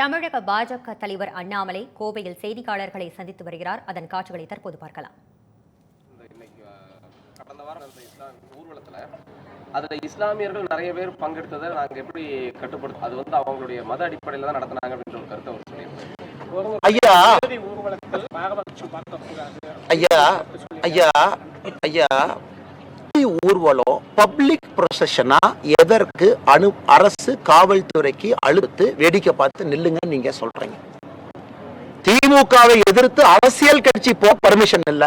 தமிழக பாஜக தலைவர் அண்ணாமலை கோவையில் செய்தியாளர்களை சந்தித்து வருகிறார். அதன் காட்சிகளை தற்போது பார்க்கலாம். இந்த இன்னைக்கு அஹ், கடந்த வாரம் ஊர்வலத்துல அதுல இஸ்லாமியர்கள் நிறைய பேர் பங்கெடுத்ததை நாங்க எப்படி கட்டுப்படுத்த அது வந்து அவங்களுடைய மத அடிப்படையில தான் நடத்துனாங்க அப்படின்ற ஒரு கருத்தை அவர் சொல்லியிருக்காரு. ஐயா! ஐயா! ஐயா! ஐயா! ஊர்வலம் பப்ளிக் ப்ரொசஷனா எதற்கு அனு அரசு காவல்துறைக்கு அழுத்து வேடிக்கை பார்த்து நில்லுங்கன்னு நீங்க சொல்றீங்க. திமுகவை எதிர்த்து அரசியல் கட்சி போ பர்மிஷன் இல்ல.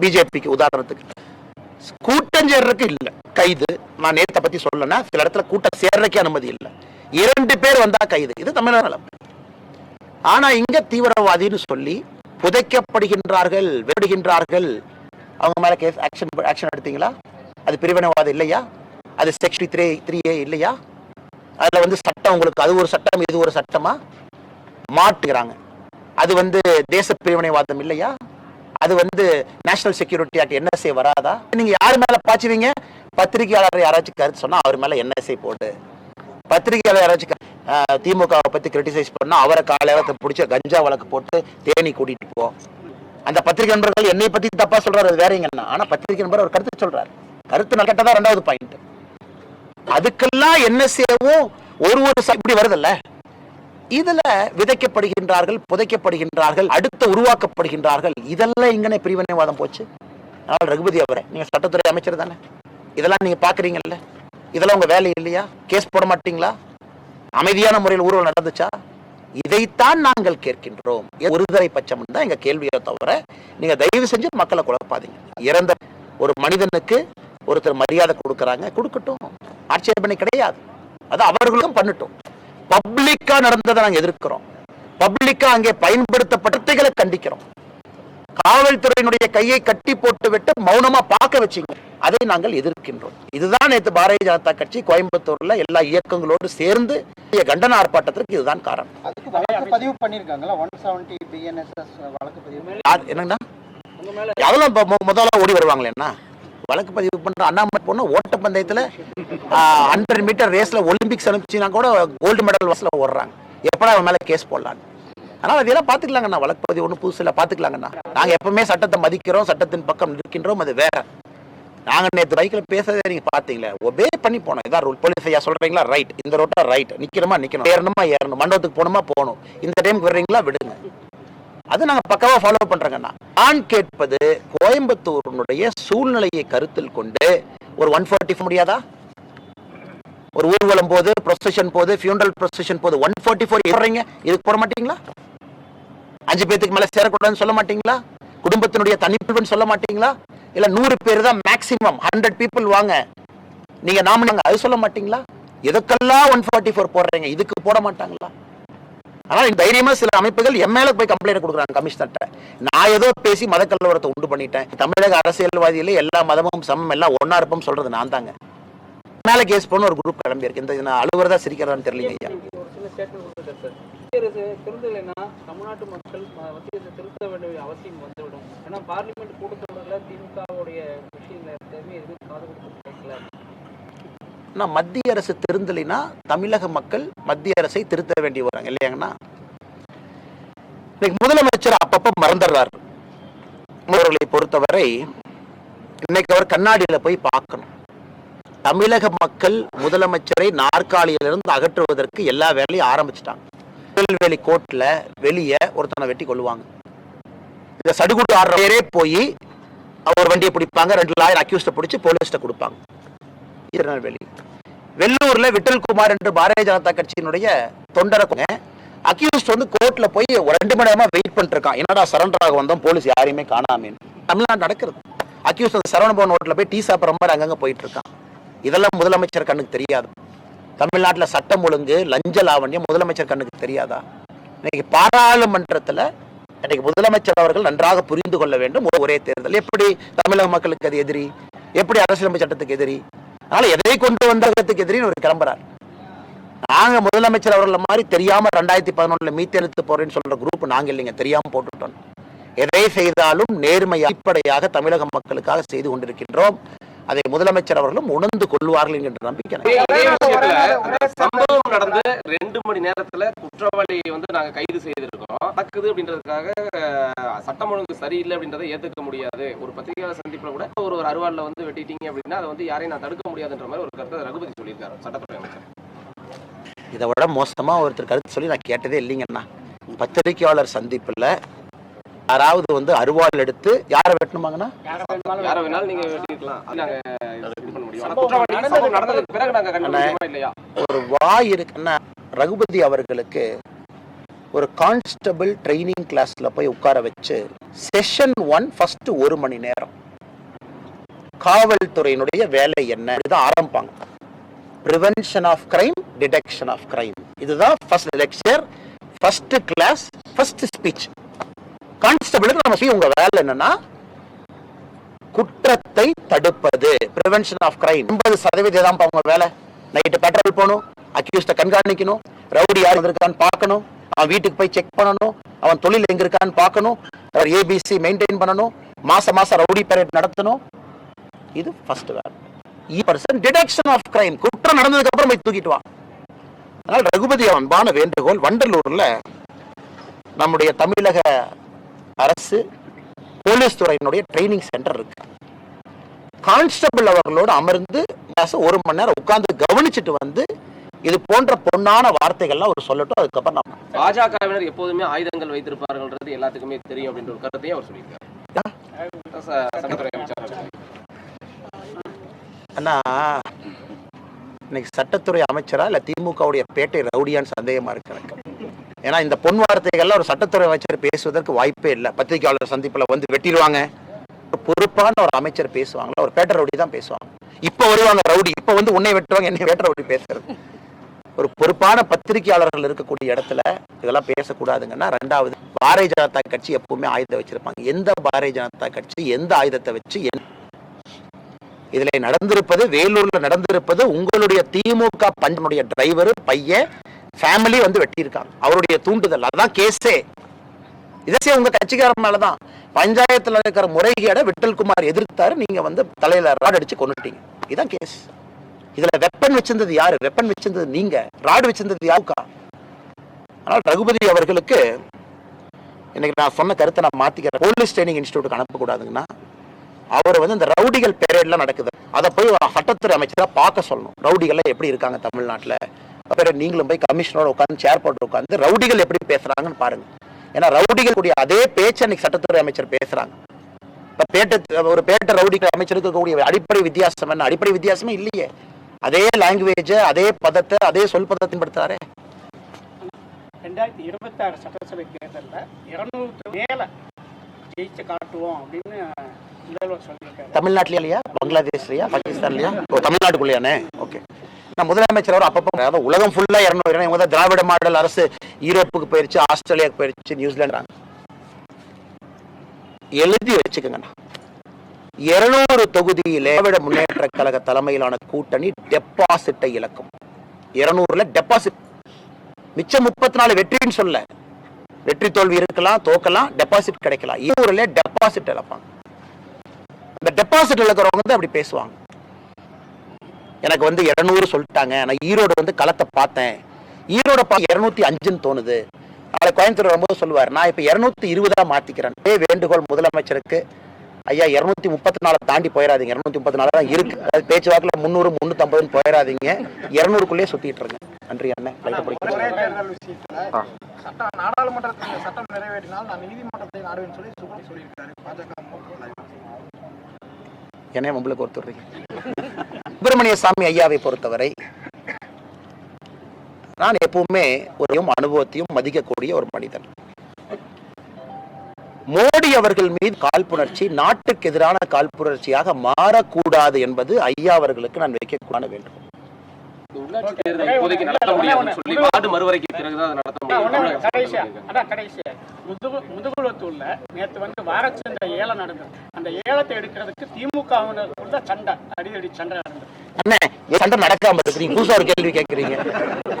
பிஜேபிக்கு உதாரணத்துக்கு. கூட்டம் சேர்றதுக்கு இல்ல. கைது. நான் நேத்தை பத்தி சொல்லனா சில இடத்துல கூட்டம் சேர்றதுக்கே அனுமதி இல்ல. இரண்டு பேர் வந்தா கைது. இது தமிழக நிலம். ஆனா இங்க தீவிரவாதின்னு சொல்லி புதைக்கப்படுகின்றார்கள் வெடுகின்றார்கள். அவங்க மேல கேஸ் ஆக்ஷன் ஆக்ஷன் எடுத்தீங்களா? அது பிரிவினைவாதம் இல்லையா? அது செக்ஷன் த்ரீ த்ரீ ஏ இல்லையா? அதில் வந்து சட்டம் உங்களுக்கு அது ஒரு சட்டம் இது ஒரு சட்டமா? மாட்டுகிறாங்க அது வந்து தேச பிரிவினைவாதம் இல்லையா? அது வந்து நேஷனல் செக்யூரிட்டி ஆக்ட் என்எஸ்ஏ வராதா? நீங்க யார் மேல பாய்ச்சுவீங்க? பத்திரிகையாளர் யாராச்சும் கருத்து சொன்னா அவர் மேல என்எஸ்ஏ போட்டு பத்திரிகையாளர் யாராச்சும் திமுகவை பத்தி கிரிட்டிசைஸ் பண்ணா அவரை காலையில பிடிச்ச கஞ்சா வழக்கு போட்டு தேனி கூட்டிட்டு போ. அந்த பத்திரிகை நண்பர்கள் என்னை பத்தி தப்பா சொல்றாரு அது வேறங்கண்ணா ஆனா பத்திரிகை நண்பர் அவர் கருத்து சொல்றாரு. கருத்து நல்ல கெட்டதா ரெண்டாவது பாயிண்ட் அதுக்கெல்லாம் என்ன சேவும் ஒரு ஒரு இப்படி வருதுல்ல. இதுல விதைக்கப்படுகின்றார்கள் புதைக்கப்படுகின்றார்கள் அடுத்து உருவாக்கப்படுகின்றார்கள். இதெல்லாம் இங்கனே பிரிவினைவாதம் போச்சு. அதனால் ரகுபதி அவரே நீங்க சட்டத்துறை அமைச்சர் தானே. இதெல்லாம் நீங்க பாக்குறீங்கல்ல. இதெல்லாம் உங்க வேலை இல்லையா? கேஸ் போட மாட்டீங்களா? அமைதியான முறையில் ஊர்வலம் நடந்துச்சா? இதைத்தான் நாங்கள் கேட்கின்றோம். ஒருதலை பட்சம் தான் எங்க கேள்வியை தவிர நீங்க தயவு செஞ்சு மக்களை குழப்பாதீங்க. இறந்த ஒரு மனிதனுக்கு ஒருத்தர் மரியாதை கொடுக்கறாங்க கொடுக்கட்டும். ஆட்சேபனை கிடையாது. அது அவர்களும் பண்ணட்டும். பப்ளிக்கா நடந்ததை நாங்க எதிர்க்கிறோம். பப்ளிக்கா அங்கே பயன்படுத்தப்பட்டதைகளை கண்டிக்கிறோம். காவல்துறையினுடைய கையை கட்டி போட்டு விட்டு மௌனமா பார்க்க வச்சீங்க. அதை நாங்கள் எதிர்க்கின்றோம். இதுதான் நேற்று பாரதிய ஜனதா கட்சி கோயம்புத்தூர்ல எல்லா இயக்கங்களோடு சேர்ந்து கண்டன ஆர்ப்பாட்டத்திற்கு இதுதான் காரணம். பதிவு பண்ணிருக்காங்களா என்னங்கண்ணா? அதெல்லாம் முதல்ல ஓடி வருவாங்களேண்ணா? வழக்கு பதிவு பண்ற அண்ணாமலை பொண்ணு ஓட்டப்பந்தயத்துல ஹண்ட்ரட் மீட்டர் ரேஸ்ல ஒலிம்பிக்ஸ் அனுப்பிச்சுனா கூட கோல்டு மெடல் வசல ஓடுறாங்க. எப்படா அவன் மேல கேஸ் போடலான்னு? அதனால அதெல்லாம் பாத்துக்கலாங்கண்ணா வழக்கு பதிவு ஒன்றும் புதுசு இல்லை பாத்துக்கலாங்கண்ணா நாங்க எப்பவுமே சட்டத்தை மதிக்கிறோம் சட்டத்தின் பக்கம் நிற்கின்றோம் அது வேற. நாங்க நேற்று பைக்ல பேசுறதே நீங்க பாத்தீங்களா? ஒபே பண்ணி போனோம். இதான் ரூல் போலீஸ் ஐயா சொல்றீங்களா? ரைட் இந்த ரோட்டா ரைட் நிக்கணுமா நிக்கணும். ஏறணுமா? ஏறணும். மண்டபத்துக்கு போகணுமா? போகணும். இந்த டைமுக்கு வர்றீங்களா? விடுங்க. அது நாங்க பக்கவா ஃபாலோ பண்றோங்கண்ணா. நான் கேட்பது கோயம்புத்தூருனுடைய சூழ்நிலையை கருத்தில் கொண்டு ஒரு ஒன் ஃபார்ட்டி முடியாதா? ஒரு ஊர்வலம் போது ப்ரொசஷன் போது ஃபியூனரல் ப்ரொசஷன் போது ஒன் ஃபார்ட்டி ஃபோர் போடுறீங்க இதுக்கு போட மாட்டீங்களா? அஞ்சு பேத்துக்கு மேல சேரக்கூடாதுன்னு சொல்ல மாட்டீங்களா? குடும்பத்தினுடைய தனிப்புன்னு சொல்ல மாட்டீங்களா? இல்ல நூறு பேர் தான் மேக்சிமம் ஹண்ட்ரட் பீப்புள் வாங்க. நீங்க நாமினாங்க அது சொல்ல மாட்டீங்களா? எதுக்கெல்லாம் ஒன் ஃபார்ட்டி ஃபோர் போடுறீங்க? இதுக்கு போட மாட்டாங்களா? ஆனால் இந்த தைரியமா சில அமைப்புகள் என் மேல போய் கம்ப்ளைண்ட் கொடுக்குறாங்க கமிஷனர்கிட்ட நான் ஏதோ பேசி மத கலவரத்தை உண்டு பண்ணிட்டேன். தமிழக அரசியல்வாதியில எல்லா மதமும் சமம் எல்லாம் ஒன்னா இருப்போம் சொல்றது நான் தாங்க. மேல கேஸ் போன ஒரு குரூப் கிளம்பி இருக்கு. இந்த நான் அழுவுறதா சிரிக்கிறதான்னு தெரியல ஐயா. ஒரு சில திருந்தலைன்னா தமிழ்நாட்டு மக்கள் திருத்த வேண்டிய அவசியம் வந்துவிடும். ஏன்னா பார்லிமெண்ட் கூட்டத்தொடரில் திமுகவுடைய விஷயங்கள் எதுவுமே எதுவும் காது கொடுத்து ஆனால் மத்திய அரசு திருந்தலைன்னா தமிழக மக்கள் மத்திய அரசை திருத்த வேண்டி வராங்க இல்லையாங்கண்ணா? இன்னைக்கு முதலமைச்சர் அப்பப்ப மறந்துடுறார். அவர்களை பொறுத்தவரை இன்னைக்கு அவர் கண்ணாடியில போய் பார்க்கணும். தமிழக மக்கள் முதலமைச்சரை நாற்காலியிலிருந்து அகற்றுவதற்கு எல்லா வேலையும் ஆரம்பிச்சிட்டாங்க. திருநெல்வேலி கோர்ட்ல வெளியே ஒருத்தனை வெட்டி கொள்ளுவாங்க இந்த சடுகுடு ஆடுறவரே போய் அவர் வண்டியை பிடிப்பாங்க ரெண்டு லாயர் அக்யூஸ்ட பிடிச்சி போலீஸ்ட கொடுப்பாங்க. திருநெல்வேலி வெள்ளூர்ல விட்டல் குமார் என்று பாரதிய ஜனதா கட்சியினுடைய தொண்டரை அக்யூஸ்ட் வந்து கோர்ட்ல போய் ரெண்டு மணி நேரமா வெயிட் பண்ணிட்டு இருக்கான் என்னடா சரண்டர் ஆக வந்தோம்? போலீஸ் யாரையுமே காணாமேன்னு தமிழ்நாடு நடக்கிறது. அக்யூஸ்ட் அந்த சரவணபவன் ஹோட்டல்ல போய் டீ சாப்பிட்ற மாதிரி அங்கங்கே போயிட்டு இருக்கான் இதெல்லாம் முதலமைச்சர் கண்ணுக்கு தெரியாது. தமிழ்நாட்டில் சட்டம் ஒழுங்கு லஞ்ச லாவண்யம் முதலமைச்சர் கண்ணுக்கு தெரியாதா? இன்னைக்கு பாராளுமன்றத்தில் இன்னைக்கு முதலமைச்சர் அவர்கள் நன்றாக புரிந்து கொள்ள வேண்டும். ஒரே தேர்தல். எப்படி தமிழக மக்களுக்கு அது எதிரி? எப்படி அரசியலமைப்பு சட்டத்துக்கு எதிரி? அதனால எதை கொண்டு வந்ததுக்கு எதிரின்னு அவர் கிளம்புறார். நாங்க முதலமைச்சர் அவர்கள் மாதிரி தெரியாம ரெண்டாயிரத்தி பதினொன்னுல மீத்தெழுத்து போறேன்னு சொல்ற குரூப் நாங்க இல்லைங்க தெரியாம போட்டுட்டோம். எதை செய்தாலும் நேர்மை அடிப்படையாக தமிழக மக்களுக்காக செய்து கொண்டிருக்கின்றோம். அதை முதலமைச்சர் அவர்களும் உணர்ந்து கொள்வார்கள் என்கின்ற நம்பிக்கை சம்பவம் நடந்து ரெண்டு மணி நேரத்துல குற்றவாளியை வந்து நாங்க கைது செய்திருக்கோம். நடக்குது அப்படின்றதுக்காக சட்டம் ஒழுங்கு சரியில்லை அப்படின்றதை ஏத்துக்க முடியாது. ஒரு பத்திரிகையாளர் சந்திப்புல கூட ஒரு ஒரு அருவாள்ல வந்து வெட்டிட்டீங்க அப்படின்னா அதை வந்து யாரையும் நான் தடுக்க முடியாதுன்ற மாதிரி ஒரு கருத்தை ரகுபதி சொல்லியிருக்காரு சட்டத்துறை அமைச்சர். இதை விட மோசமா ஒருத்தர் கருத்து சொல்லி நான் கேட்டதே இல்லைங்கண்ணா. பத்திரிகையாளர் சந்திப்புல யாராவது வந்து அருவாள் எடுத்து யாரை வெட்டணுமாங்கண்ணா? யாரை வேணாலும் நீங்க ஒரு வாய் இருக்குன்னா ரகுபதி அவர்களுக்கு ஒரு கான்ஸ்டபிள் ட்ரைனிங் கிளாஸ்ல போய் உட்கார வச்சு செஷன் ஒன் ஃபர்ஸ்ட் ஒரு மணி நேரம். காவல்துறையினுடைய வேலை என்ன? இதுதான் ஆரம்பிப்பாங்க. Prevention of crime detection of crime இதுதான் first lecture first class first speech கான்ஸ்டபிளுக்கு நம்ம செய்ய உங்க வேலை என்னன்னா குற்றத்தை தடுப்பது ப்ரிவென்ஷன் ஆஃப் கிரைம் எண்பது சதவீதம் தான் அவங்க வேலை. நைட்டு பெட்ரோல் போகணும் அக்யூஸ்ட கண்காணிக்கணும் ரவுடி யார் இருக்கான்னு பார்க்கணும் அவன் வீட்டுக்கு போய் செக் பண்ணணும் அவன் தொழில் எங்க இருக்கான்னு பார்க்கணும் அவர் ஏபிசி மெயின்டைன் பண்ணணும் மாசம் மாசம் ரவுடி பரேட் நடத்தணும். இது ஃபர்ஸ்ட் வேலை. இ பர்சன் டிடெக்ஷன் ஆஃப் கிரைம் குற்றம் நடந்ததுக்கு அப்புறம் போய் தூக்கிட்டு வா. அதனால் ரகுபதி அன்பான வேண்டுகோள் வண்டலூர்ல நம்முடைய தமிழக அரசு போலீஸ் துறையினுடைய ட்ரைனிங் சென்டர் இருக்கு. கான்ஸ்டபிள் அவர்களோடு அமர்ந்து ஒரு மணி நேரம் உட்கார்ந்து கவனிச்சுட்டு வந்து இது போன்ற பொன்னான வார்த்தைகள்லாம் அவர் சொல்லட்டும் அதுக்கப்புறம் நம்ம பாஜகவினர் எப்போதுமே ஆயுதங்கள் வைத்திருப்பார்கள்ன்றது எல்லாத்துக்குமே தெரியும் அப்படின்ற ஒரு கருத்தையும் அவர் சொல்லியிருக்காரு. அண்ணா இன்னைக்கு சட்டத்துறை அமைச்சரா இல்ல திமுகவுடைய பேட்டை ரவுடியான்னு சந்தேகமா இருக்கு எனக்கு. ஏன்னா இந்த பொன் வார்த்தைகள்லாம் ஒரு சட்டத்துறை அமைச்சர் பேசுவதற்கு வாய்ப்பே இல்லை. பத்திரிகையாளர் சந்திப்புல வந்து வெட்டிடுவாங்க. ஒரு பொறுப்பான ஒரு அமைச்சர் பேசுவாங்களா? ஒரு பேட்டர் ரவுடி தான் பேசுவாங்க. இப்ப வருவாங்க ரவுடி. இப்போ வந்து உன்னை வெட்டுவாங்க என்னை பேட்டை ரவுடி பேசுறது. ஒரு பொறுப்பான பத்திரிகையாளர்கள் இருக்கக்கூடிய இடத்துல இதெல்லாம் பேசக்கூடாதுங்கன்னா ரெண்டாவது பாரதிய ஜனதா கட்சி எப்பவுமே ஆயுதம் வச்சிருப்பாங்க. எந்த பாரதிய ஜனதா கட்சி எந்த ஆயுதத்தை வச்சு இதுல நடந்திருப்பது வேலூர்ல நடந்திருப்பது உங்களுடைய திமுக பஞ்சனுடைய டிரைவர் பையன் ஃபேமிலி வந்து வெட்டியிருக்காங்க. அவருடைய தூண்டுதல் அதான் கேஸே இதே உங்க கட்சிக்காரன் மேலதான் பஞ்சாயத்துல இருக்கிற முறைகேட விட்டல்குமார் எதிர்த்தாரு. நீங்க வந்து தலையில ராட் அடிச்சு கொண்டுட்டீங்க இதான் கேஸ் இதுல வெப்பன் வச்சிருந்தது யாரு? வெப்பன் வச்சிருந்தது நீங்க. ராடு வச்சிருந்தது யாருக்கா ஆனால் ரகுபதி அவர்களுக்கு இன்னைக்கு நான் சொன்ன கருத்தை நான் மாத்திக்கிறேன். போலீஸ் ட்ரைனிங் இன்ஸ்டியூட்டுக்கு அனுப்பக்கூடாதுங்கன்னா அவர் வந்து இந்த ரவுடிகள் பெரேட்லாம் நடக்குது. அதை போய் சட்டத்துறை அமைச்சரா பார்க்க சொல்லணும். ரவுடிகள்லாம் எப்படி இருக்காங்க தமிழ்நாட்டில்? அப்புறம் நீங்களும் போய் கமிஷனரோட உட்காந்து சேர் போட்டு உட்காந்து ரவுடிகள் எப்படி பேசுறாங்கன்னு பாருங்க. ஏன்னா ரவுடிகள் கூடிய அதே பேச்சு அன்னைக்கு சட்டத்துறை அமைச்சர் பேசுறாங்க. இப்ப பேட்ட ஒரு பேட்ட ரவுடிகள் அமைச்சருக்கு கூடிய அடிப்படை வித்தியாசம் என்ன? அடிப்படை வித்தியாசமே இல்லையே. அதே லாங்குவேஜ் அதே பதத்தை அதே சொல் பதத்தின் படுத்துறாரே ரெண்டாயிரத்தி இருபத்தாறு சட்டசபை தேர்தலில் இருநூறு மேல ஜெயிச்சு காட்டுவோம் அப்படின்னு முதல்வர் சொல்லியிருக்காரு. தமிழ்நாட்டிலயா பங்களாதேஷ்லயா? பாகிஸ்தான்லயா? தமிழ்நாட்டுக்குள்ளயானே? நான் முதலமைச்சர் அவர் அப்பப்போ அதாவது உலகம் ஃபுல்லா இரநூறு இவங்க தான் திராவிட மாடல் அரசு யூரோப்புக்கு போயிருச்சு ஆஸ்திரேலியாவுக்கு போயிருச்சு நியூசிலாந்து எழுதி வச்சுக்கோங்கண்ணா. இருநூறு தொகுதியிலே திராவிட முன்னேற்ற கழக தலைமையிலான கூட்டணி டெபாசிட்டை இழக்கும். இருநூறுல டெபாசிட் மிச்சம் முப்பத்தி நாலு வெற்றின்னு சொல்ல வெற்றி தோல்வி இருக்கலாம் தோக்கலாம் டெபாசிட் கிடைக்கலாம். இருநூறுல டெபாசிட் இழப்பாங்க. அந்த டெபாசிட் இழக்கிறவங்க வந்து அப்படி பேசுவாங்க. எனக்கு வந்து இருநூறு சொல்லிட்டாங்க. நான் ஈரோடு வந்து களத்தை பார்த்தேன். ஈரோட பா இருநூத்தி அஞ்சுன்னு தோணுது. நாளை கோயம்புத்தூர் வரும்போது சொல்லுவார் நான் இப்ப இருநூத்தி இருபதா மாத்திக்கிறேன். அதே வேண்டுகோள் முதலமைச்சருக்கு. ஐயா இருநூத்தி முப்பத்தி நாலு தாண்டி போயிடாதீங்க. இருநூத்தி முப்பத்தி நாலு தான் இருக்கு. அதாவது பேச்சுவாக்கில் முந்நூறு முந்நூற்றம்பதுன்னு போயிடாதீங்க. இருநூறுக்குள்ளேயே சுத்திட்டு இருங்க நன்றி அண்ணன் நாடாளுமன்றத்தில் சட்டம் நிறைவேற்றினால் நான் நீதிமன்றத்தை நாடுவேன்னு சொல்லி சொல்லியிருக்காரு. பாஜக என்னைய உங்களுக்கு ஒருத்தர் சுப்பிரமணிய சாமி ஐயாவை பொறுத்தவரை நான் எப்பவுமே ஒரு அனுபவத்தையும் மதிக்கக்கூடிய ஒரு மனிதன். மோடி அவர்கள் மீது காழ்ப்புணர்ச்சி நாட்டுக்கு எதிரான காழ்ப்புணர்ச்சியாக மாறக்கூடாது என்பது ஐயா அவர்களுக்கு நான் வைக்கக்கூடாத வேண்டும். முதுகுளத்தூர்ல நேத்து வந்து வாரச்சந்தை ஏலம் நடந்தது. அந்த ஏலத்தை எடுக்கிறதுக்கு திமுகவினருக்குள்ள சண்டை. அடிதடி சண்டை நடந்தது. அண்ணே ஏன் சண்டை நடக்காம இருக்கு புதுசா ஒரு கேள்வி கேட்கறீங்க.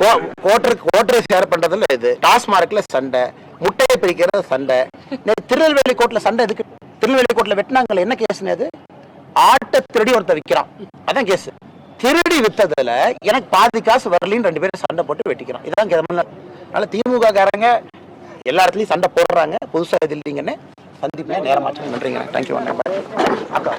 கோ- கோட்டருக்கு கோட்டரை ஷேர் பண்றதுல இது. டாஸ்மார்க்ல சண்டை முட்டையை பிரிக்கிறது சண்டை. திருநெல்வேலி கோர்ட்ல சண்டை எதுக்கு? திருநெல்வேலி கோர்ட்ல வெட்டினாங்களே என்ன கேஸ்னே அது? ஆட்டை திருடி ஒருத்தன் விற்கிறான் அதான் கேஸ் திருடி வித்ததுல எனக்கு பாதி காசு வரலின்னு ரெண்டு பேரும் சண்டை போட்டு வெட்டிக்கிறோம். இதான் தமிழ்நாடு அதனால திமுக காரங்க எல்லா இடத்துலையும் சண்டை போடுறாங்க. புதுசா இது இல்லைங்கன்னு சந்திப்பு நேரமாச்சு நன்றிங்க தேங்க்யூ அக்கா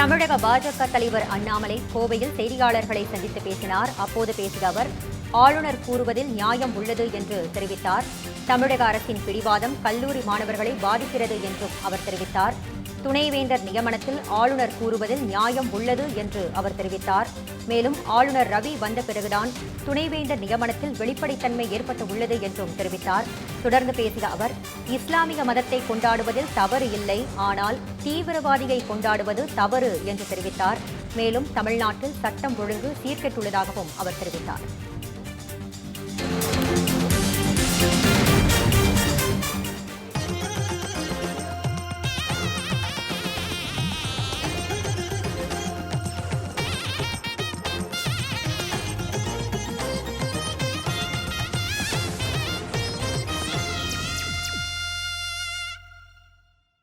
தமிழக பாஜக தலைவர் அண்ணாமலை கோவையில் செய்தியாளர்களை சந்தித்து பேசினார். அப்போது பேசிய அவர் ஆளுநர் கூறுவதில் நியாயம் உள்ளது என்று தெரிவித்தார். தமிழக அரசின் பிடிவாதம் கல்லூரி மாணவர்களை பாதிக்கிறது என்றும் அவர் தெரிவித்தார். துணைவேந்தர் நியமனத்தில் ஆளுநர் கூறுவதில் நியாயம் உள்ளது என்று அவர் தெரிவித்தார். மேலும் ஆளுநர் ரவி வந்த பிறகுதான் துணைவேந்தர் நியமனத்தில் வெளிப்படைத்தன்மை ஏற்பட்டு உள்ளது என்றும் தெரிவித்தார். தொடர்ந்து பேசிய அவர் இஸ்லாமிய மதத்தை கொண்டாடுவதில் தவறு இல்லை ஆனால் தீவிரவாதியை கொண்டாடுவது தவறு என்று தெரிவித்தார். மேலும் தமிழ்நாட்டில் சட்டம் ஒழுங்கு சீர்கெட்டுள்ளதாகவும் அவர் தெரிவித்தார்.